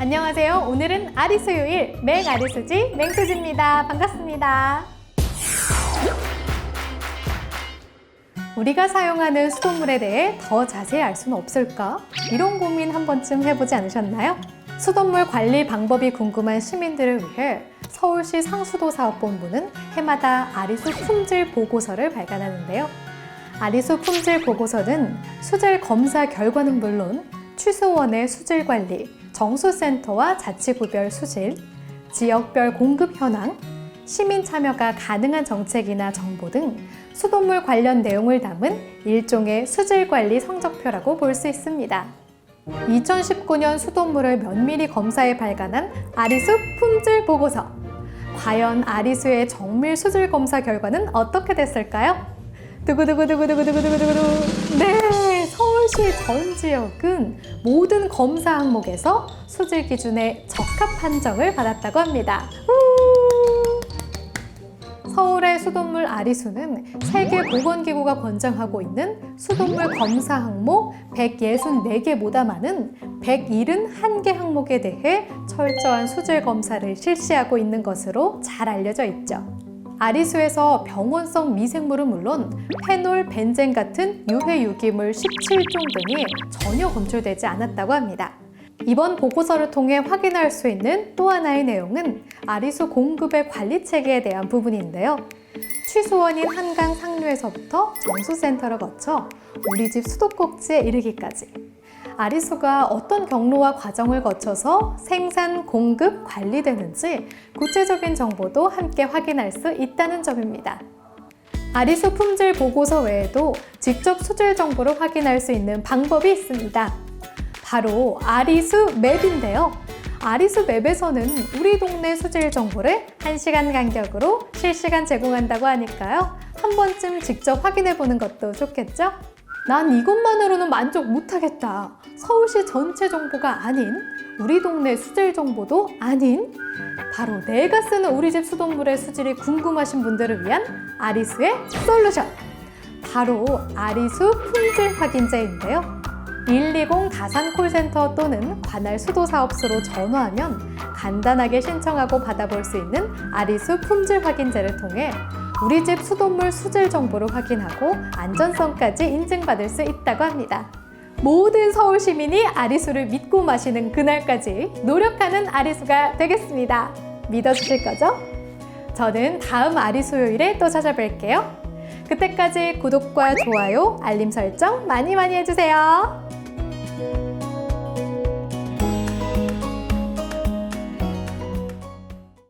안녕하세요. 오늘은 아리수요일 맹아리수지 맹수지입니다. 반갑습니다. 우리가 사용하는 수돗물에 대해 더 자세히 알 수는 없을까? 이런 고민 한 번쯤 해보지 않으셨나요? 수돗물 관리 방법이 궁금한 시민들을 위해 서울시 상수도 사업본부는 해마다 아리수 품질 보고서를 발간하는데요. 아리수 품질 보고서는 수질 검사 결과는 물론 취수원의 수질 관리, 정수센터와 자치구별 수질, 지역별 공급 현황, 시민 참여가 가능한 정책이나 정보 등 수돗물 관련 내용을 담은 일종의 수질 관리 성적표라고 볼 수 있습니다. 2019년 수돗물을 면밀히 검사해 발간한 아리수 품질 보고서. 과연 아리수의 정밀 수질 검사 결과는 어떻게 됐을까요? 두구두구두구두구두구두구두구. 네, 서울시 전 지역은 모든 검사 항목에서 수질 기준에 적합 판정을 받았다고 합니다. 우! 서울의 수돗물 아리수는 세계보건기구가 권장하고 있는 수돗물 검사 항목 164개보다 많은 171개 항목에 대해 철저한 수질 검사를 실시하고 있는 것으로 잘 알려져 있죠. 아리수에서 병원성 미생물은 물론 페놀, 벤젠 같은 유해 유기물 17종 등이 전혀 검출되지 않았다고 합니다. 이번 보고서를 통해 확인할 수 있는 또 하나의 내용은 아리수 공급의 관리 체계에 대한 부분인데요. 취수원인 한강 상류에서부터 정수센터를 거쳐 우리 집 수도꼭지에 이르기까지 아리수가 어떤 경로와 과정을 거쳐서 생산, 공급, 관리되는지 구체적인 정보도 함께 확인할 수 있다는 점입니다. 아리수 품질 보고서 외에도 직접 수질 정보를 확인할 수 있는 방법이 있습니다. 바로 아리수 맵인데요. 아리수 맵에서는 우리 동네 수질 정보를 1시간 간격으로 실시간 제공한다고 하니까요. 한 번쯤 직접 확인해 보는 것도 좋겠죠? 난 이것만으로는 만족 못하겠다. 서울시 전체 정보가 아닌 우리 동네 수질 정보도 아닌 바로 내가 쓰는 우리 집 수돗물의 수질이 궁금하신 분들을 위한 아리수의 솔루션. 바로 아리수 품질 확인제인데요. 120 가상 콜센터 또는 관할 수도 사업소로 전화하면 간단하게 신청하고 받아볼 수 있는 아리수 품질 확인제를 통해 우리 집 수돗물 수질 정보를 확인하고 안전성까지 인증받을 수 있다고 합니다. 모든 서울 시민이 아리수를 믿고 마시는 그날까지 노력하는 아리수가 되겠습니다. 믿어주실 거죠? 저는 다음 아리수요일에 또 찾아뵐게요. 그때까지 구독과 좋아요, 알림 설정 많이 많이 해주세요.